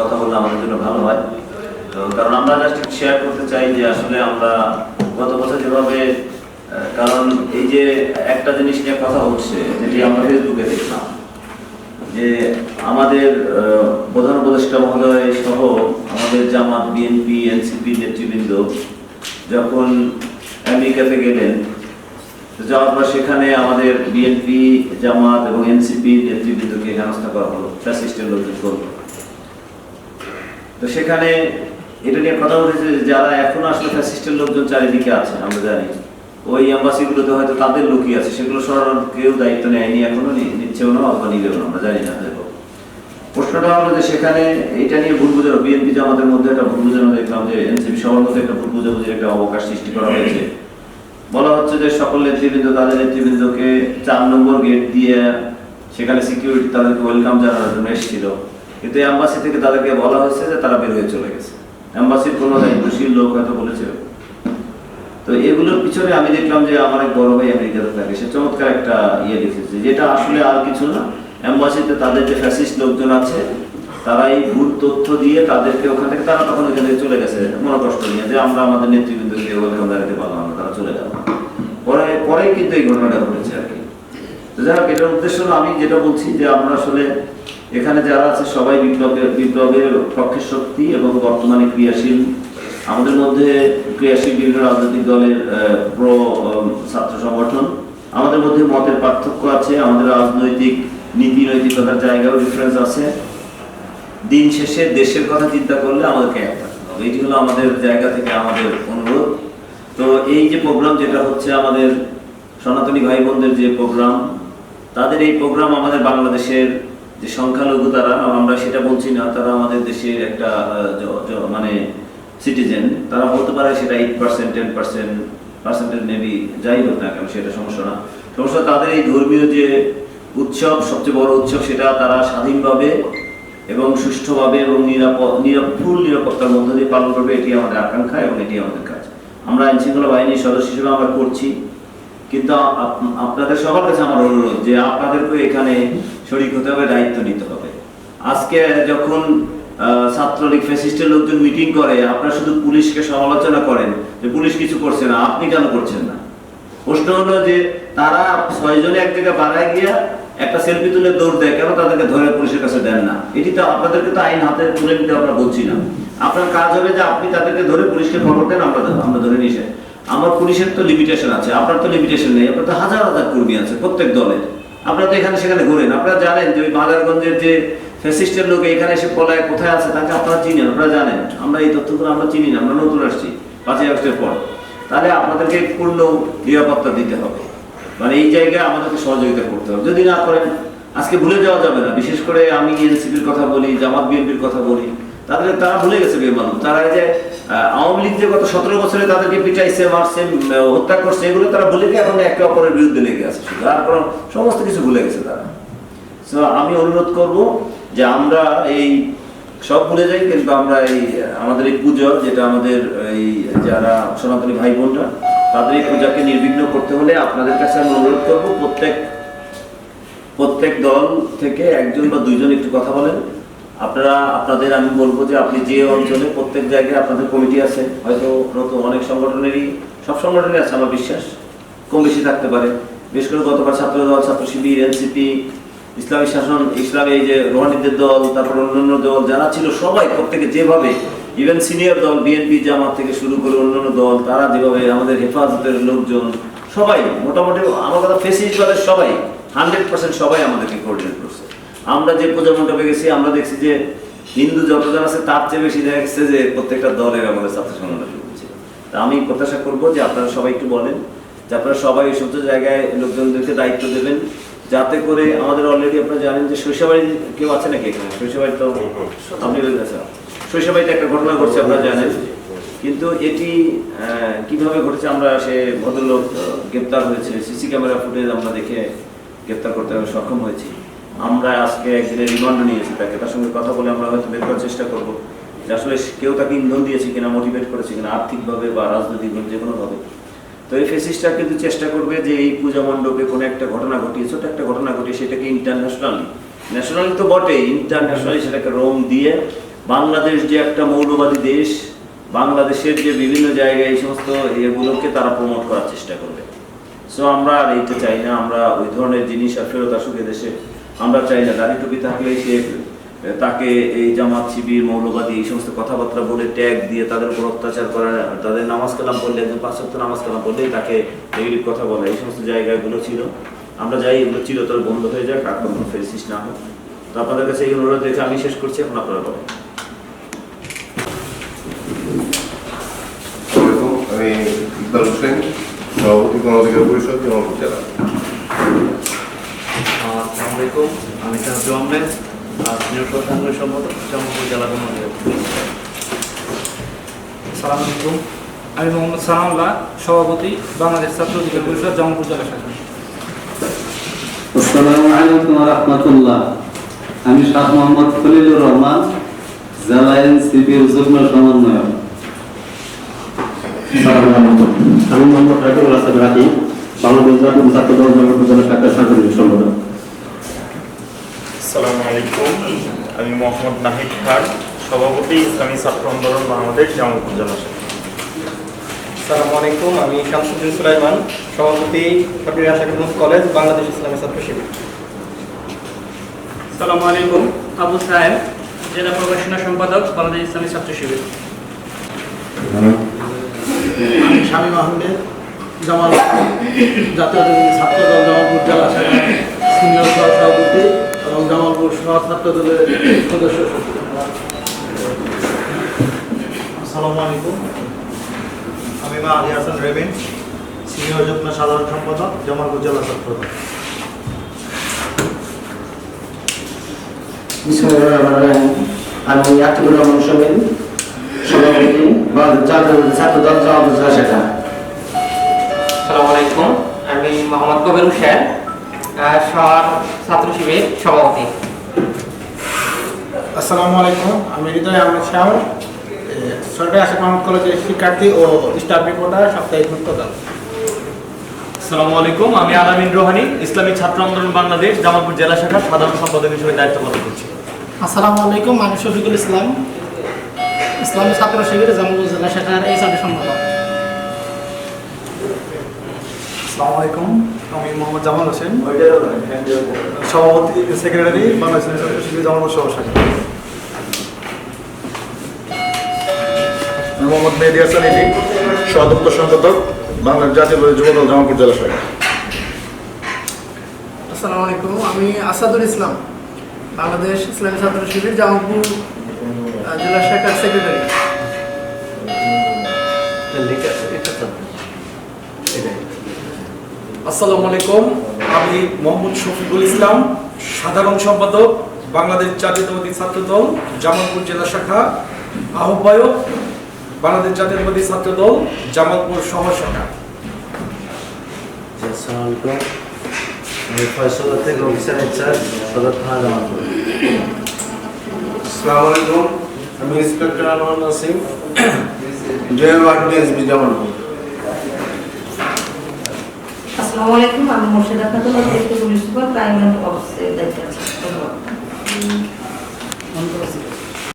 কথা বললে আমাদের জন্য ভালো হয়। তো কারণ আমরা জাস্ট শেয়ার করতে চাই যে আসলে আমরা গত বছর যেভাবে কারণ এই যে একটা জিনিস নিয়ে কথা হচ্ছে, যেটি আমরা ফেসবুকে দেখলাম, যে আমাদের প্রধান উপদেষ্টা মহোদয় সহ আমাদের জামাত, বিএনপি, এনসিপি নেতৃবৃন্দ যখন আমেরিকাতে গেলেন যাওয়ার পর সেখানে আমাদের বিএনপি, জামাত এবং এনসিপি নেতৃবৃন্দকে হেনস্থা করা হলো ফ্যাসিস্টের লোকজন করল তো সেখানে এটা নিয়ে কথা যে যারা এখনও আসলে ফ্যাসিস্টের লোকজন চারিদিকে আছে আমরা জানি। ওই অ্যাম্বাসিগুলোতে হয়তো তাদের লোকই আছে, সেগুলো সরানোর কেউ দায়িত্ব নেয়নি, এখনও নিচ্ছেও না অথবা নিবেও না, আমরা জানি না, দেখো। প্রশ্নটা হলো যে সেখানে এটা নিয়ে ভুল বুঝানো, বিএনপি জামাতের মধ্যে একটা ভুল বোঝানো দেখলাম যে এনসিপি সবার মধ্যে একটা ভুল বোঝাবুঝির একটা অবকাশ সৃষ্টি করা হয়েছে। বলা হচ্ছে যে সকল নেতৃবৃন্দ, তাদের নেতৃবৃন্দকে চার নম্বর গেট দিয়ে সেখানে সিকিউরিটি তাদেরকে ওয়েলকাম জানানোর জন্য এসেছিল। কিন্তু অ্যাম্বাসি থেকে তাদেরকে বলা হয়েছে যে তারা বের হয়ে চলে গেছে। অ্যাম্বাসির কোনো দায়িত্বশীল লোক হয়তো বলেছে। তো এগুলোর পিছনে আমি দেখলাম যে আমার এক বড় ভাই আমেরিকাতে থাকে। সে চমৎকার একটা ইয়ে লিখেছে যেটা আসলে আর কিছু না। অ্যাম্বাসিতে তাদের যে ফ্যাসিস্ট লোকজন আছে তারা এই ভুল তথ্য দিয়ে তাদেরকে ওখান থেকে তারা তখন ওখান থেকে চলে গেছে। মনে কষ্ট নিয়ে যে আমরা আমাদের নেতৃবৃন্দকে ওখানে দাঁড়াতে পারলাম না তারা চলে গেল। পরে, পরেই কিন্তু এই ঘটনাটা ঘটেছে আর কি। যাই হোক, এটার উদ্দেশ্য আমি যেটা বলছি যে আমরা আসলে এখানে যারা আছে, সবাই বিপ্লবের বিপ্লবের পক্ষের শক্তি এবং বর্তমানে ক্রিয়াশীল। আমাদের মধ্যে ক্রিয়াশীল বিভিন্ন রাজনৈতিক দলের প্রো ছাত্র সংগঠন। আমাদের মধ্যে মতের পার্থক্য আছে, আমাদের রাজনৈতিক নীতি নৈতিকতার জায়গাও ডিফারেন্স আছে। দিন শেষে দেশের কথা চিন্তা করলে আমাদেরকে এক থাকতে হবে। এটি হলো আমাদের জায়গা থেকে আমাদের অনুরোধ। তো এই যে প্রোগ্রাম যেটা হচ্ছে আমাদের সনাতনী ভাই বোনদের যে প্রোগ্রাম তাদের এই প্রোগ্রাম আমাদের বাংলাদেশের যে সংখ্যালঘু তারা আমরা সেটা বলছি না, তারা আমাদের দেশের একটা মানে সিটিজেন তারা হতে পারে সেটা eight percent ten percent percentage maybe যাই হোক না কেন, সেটা সমস্যা না। সমস্যা তাদের এই ধর্মীয় যে উৎসব, সবচেয়ে বড় উৎসব, সেটা তারা স্বাধীনভাবে এবং সুষ্ঠুভাবে এবং নিরাপদ, নিরাপ ফুল নিরাপত্তার মধ্য দিয়ে পালন করবে, এটি আমাদের আকাঙ্ক্ষা এবং এটি আমাদের কাজ। আমরা আইন শৃঙ্খলা বাহিনীর সদস্য হিসেবে আমরা করছি। কিন্তু আপ- আপনাদের সবার কাছে আমার অনুরোধ যে আপনাদেরকে এখানে শরিক হতে হবে, দায়িত্ব নিতে হবে। আজকে যখন ছাত্রলীগ ফ্যাসিস্টের লোকজন মিটিং করে, আপনারা শুধু পুলিশকে সমালোচনা করেন যে পুলিশ কিছু করছে না, আপনি কেন করছেন না? প্রশ্ন হলো যে তারা ছয়জনে এক জায়গায় বাড়ায় গিয়া একটা সেলফি তুলে দৌড় দেয়, কেন তাদেরকে ধরে পুলিশের কাছে দেন না? এটি তো আপনাদেরকে তো আইন হাতে তুলে নিতে আমরা বলছি না। আপনার কাজ হবে যে আপনি তাদেরকে ধরে পুলিশকে খবর দেন, আমরা আমরা ধরে নিয়ে। আমার পুলিশের তো লিমিটেশন আছে, আপনার তো লিমিটেশন নেই, আপনার তো হাজার হাজার কর্মী আছে প্রত্যেক দলের। আপনারা তো এখানে সেখানে ঘুরেন, আপনারা জানেন যে ওই মাদারগঞ্জের যে ফ্যাসিস্টের লোক এখানে এসে পলায় কোথায় আছে, তাকে আপনারা চিনেন, আপনারা জানেন। আমরা এই তথ্যগুলো আমরা চিনি না, আমরা নতুন আসছি, পাঁচই আগস্টের পর। তাহলে আপনাদেরকে পূর্ণ নিরাপত্তা দিতে হবে। মানে এই জায়গায় আমাদেরকে সহযোগিতা করতে হবে। যদি না করেন, আজকে ভুলে যাওয়া যাবে না। বিশেষ করে আমি এনসিপির কথা বলি, জামাত বিএনপির কথা বলি। তাদের তারা ভুলে গেছে বেমানুষ তারা যে আওয়ামী লীগ যে গত সতেরো বছরে তাদেরকে পিটাইছে মারছে হত্যা করছে এগুলো তারা ভুলে গিয়ে এখন একে অপরের বিরুদ্ধে লেগে আছে আর কোনো সমস্ত কিছু ভুলে গেছে তারা। So, আমি অনুরোধ করব যে আমরা এই সব ভুলে যাই কিন্তু আমরা এই আমাদের এই পুজো যেটা আমাদের এই যারা সনাতনী ভাই বোনরা তাদের এই পূজাকে নির্বিঘ্ন করতে হলে আপনাদের কাছে আমি অনুরোধ করব প্রত্যেক প্রত্যেক দল থেকে একজন বা দুইজন একটু কথা বলেন। আপনারা, আপনাদের আমি বলব যে আপনি যে অঞ্চলে প্রত্যেক জায়গায় আপনাদের কমিটি আছে, হয়তো নতুন অনেক সংগঠনেরই, সব সংগঠনের আছে, আমার বিশ্বাস। কম বেশি থাকতে পারে। বিশেষ করে গতবার ছাত্র দল ছাত্র শিবির এনসিপি, ইসলামী শাসন, ইসলামী যে রোহানিদের দল, তারপর অন্যান্য দল, যারা ছিল সবাই প্রত্যেকে যেভাবে ইভেন সিনিয়র দল বিএনপি জামাত থেকে শুরু করে অন্যান্য দল, তারা যেভাবে আমাদের হেফাজতের লোকজন, সবাই, মোটামুটি আমার কথা ফেসিসবাদের সবাই হান্ড্রেড পার্সেন্ট সবাই আমাদেরকে কোঅর্ডিনেট করছে। আমরা যে পূজা মণ্ডপে গেছি, আমরা দেখছি যে হিন্দু যতজন আছে, তার চেয়ে বেশি দেখা গেছে যে প্রত্যেকটা দলের আমাদের ছাত্র সংগঠন ছিল। তা আমি প্রত্যাশা করব যে আপনারা সবাই একটু বলেন, যে আপনারা সবাই এই সমস্ত জায়গায় লোকজনদেরকে দায়িত্ব দেবেন, যাতে করে আমাদের অলরেডি আপনারা জানেন যে শৈশবাড়ি কেউ আছে নাকি এখানে? শৈশবাড়ি তো আপনি আচ্ছা শৈশবাড়িতে একটা ঘটনা ঘটছে, আপনারা জানেন। কিন্তু এটি কীভাবে ঘটেছে আমরা সে ভদ্রলোক গ্রেপ্তার হয়েছে। সিসি ক্যামেরা ফুটেজ আমরা দেখে গ্রেপ্তার করতে সক্ষম হয়েছি। আমরা আজকে একদিনের রিমান্ড নিয়েছি তাকে, তার সঙ্গে কথা বলে আমরা হয়তো বের করার চেষ্টা করব। যে আসলে কেউ তাকে ইন্ধন দিয়েছে কিনা মোটিভেট করেছে কিনা, আর্থিকভাবে বা রাজনৈতিকভাবে, যে কোনোভাবে তো এই ফেসিসটা কিন্তু চেষ্টা করবে যে এই পূজা মণ্ডপে কোনো একটা ঘটনা ঘটিয়ে ছোট একটা ঘটনা ঘটিয়ে সেটাকে ইন্টারন্যাশনালি ন্যাশনালি তো বটে ইন্টারন্যাশনালি সেটাকে রং দিয়ে বাংলাদেশ যে একটা মৌলবাদী দেশ, বাংলাদেশের যে বিভিন্ন জায়গায় এই সমস্ত এগুলোকে তারা প্রমোট করার চেষ্টা করবে। সো আমরা আর এইটা চাই না, আমরা ওই ধরনের জিনিস আর ফেরত আসুক দেশে আমরা চাই না দাড়ি টুপি থাকলে সে তাকে এই জামাত, শিবির, মৌলবাদী এই সমস্ত কথাবার্তা বলে ট্যাগ দিয়ে তাদের উপর অত্যাচার করা, তাদের নামাজ কালাম পড়লে, একজন সপ্তাহ নামাজ কালাম পড়লেই তাকে নেগেটিভ কথা বলা। এই সমস্ত জায়গাগুলো ছিল। আমরা যাই, এগুলো চিরতর বন্ধ হয়ে যাক, আর কোনো ফেসিস না হোক। তো আপনাদের কাছে এই অনুরোধ রেখে আমি শেষ করছি, এখন আপনারা বলেন। আমি ইকবাল হোসেন, সভাপতি গণঅধিকার পরিষদ জামালপুর জেলা। আলাইকুম আমি সাহায্য আহমেদ আর সিনিয়র প্রধান সম্পাদক জামালপুর জেলা সালাম আলাইকুম। আমি মোহাম্মদ সানাউল্লাহ সভাপতি বাংলাদেশ ছাত্র অধিকার পরিষদ জামালপুর জেলা শাখা আসসালামু আলাইকুম রহমতুল্লাহ। আমি শাহ মোহাম্মদ খলিলুর রহমান জেলা এনসিপির যুগ্ম সমন্বয়ক। আমি মোহাম্মদ রাকিবুল হাসান রাকি বাংলাদেশ জাতীয় ছাত্র দল শাখার সাংগঠনিক সম্পাদক। আসসালামু আলাইকুম। আমি মোহাম্মদ নাহিদ খান সভাপতি ইসলামী ছাত্র আন্দোলন বাংলাদেশ জামালপুর জেলা। আসসালামু আলাইকুম আমি শামসুদ্দিন সুলাইমান সভাপতি ফটিয়া শাকিরুল কলেজ বাংলাদেশ ইসলামী ছাত্র শিবির। সালাম আলাইকুম আবু সাহেব জেলা প্রকাশনা সম্পাদক বাংলাদেশ ইসলামী ছাত্র শিবির। আমি শামীম আহমেদ জামাল জাতীয় ছাত্র দল জামালপুর জেলা সিনিয়র সহ সভাপতি এবং জামালপুর সহ ছাত্র দলের সদস্য সচিব আসসালামু আলাইকুম। আমি মা আলী হাসান রেবিন সিনিয়র যুগ্ম সাধারণ সম্পাদক জামালপুর জেলা ছাত্র দল। আমি আতিকুর রহমান সমীর সভাপতি ছাত্র দল জনপ্রদ শাখা। আসসালামু আলাইকুম। আমি মোহাম্মদ কবির হোসেন ছাত্র শিবির সভাপতি। আসসালামু আলাইকুম আমি হৃদয় আহমেদ শাহ সরকারি আশা মাহমুদ কলেজের শিক্ষার্থী ও স্টাফ রিপোর্টার সাপ্তাহিক মুক্তদল আসসালামু আলাইকুম আমি আলামিন রোহানি ইসলামী ছাত্র আন্দোলন বাংলাদেশ জামালপুর জেলা শাখার সাধারণ সম্পাদক হিসেবে দায়িত্ব পালন করছি। আসসালামু আলাইকুম আমি শফিকুল ইসলাম ইসলামী ছাত্র শিবির জামালপুর জেলা শাখার এই ছাত্র সম্পাদক। আসসালামু আলাইকুম আমি মোহাম্মদ জামাল হোসেন। সভাপতি সেক্রেটারি বাংলাদেশ মোহাম্মদ মেহেদি হাসান সদপ্তর সম্পাদক বাংলাদেশ জাতীয় যুব দল জামালপুর জেলা শাখা আসসালামু আলাইকুম আমি আসাদুল ইসলাম বাংলাদেশ ইসলামী ছাত্র শিবির জামালপুর জেলা শাখার সেক্রেটারি। আসসালামু আলাইকুম। আমি মোহাম্মদ শফিকুল ইসলাম সাধারণ সম্পাদক বাংলাদেশ জাতীয়তাবাদী ছাত্র দল জামালপুর জেলা শাখা আহ্বায়ক বাংলাদেশ জাতীয়তাবাদী ছাত্র দল জামালপুর শহর শাখা। আমি থেকে অফিসার ইনচার্জ সদর থানা জামালপুর। আসসালামু আলাইকুম। Inspector Anwar Nasim. General ward SB Jamalpur. আসসালামু আলাইকুম আমি মুর্শিদা খাতুন অতিরিক্ত পুলিশ সুপার ক্রাইম অফিসের দায়িত্বে আছি। ধন্যবাদ।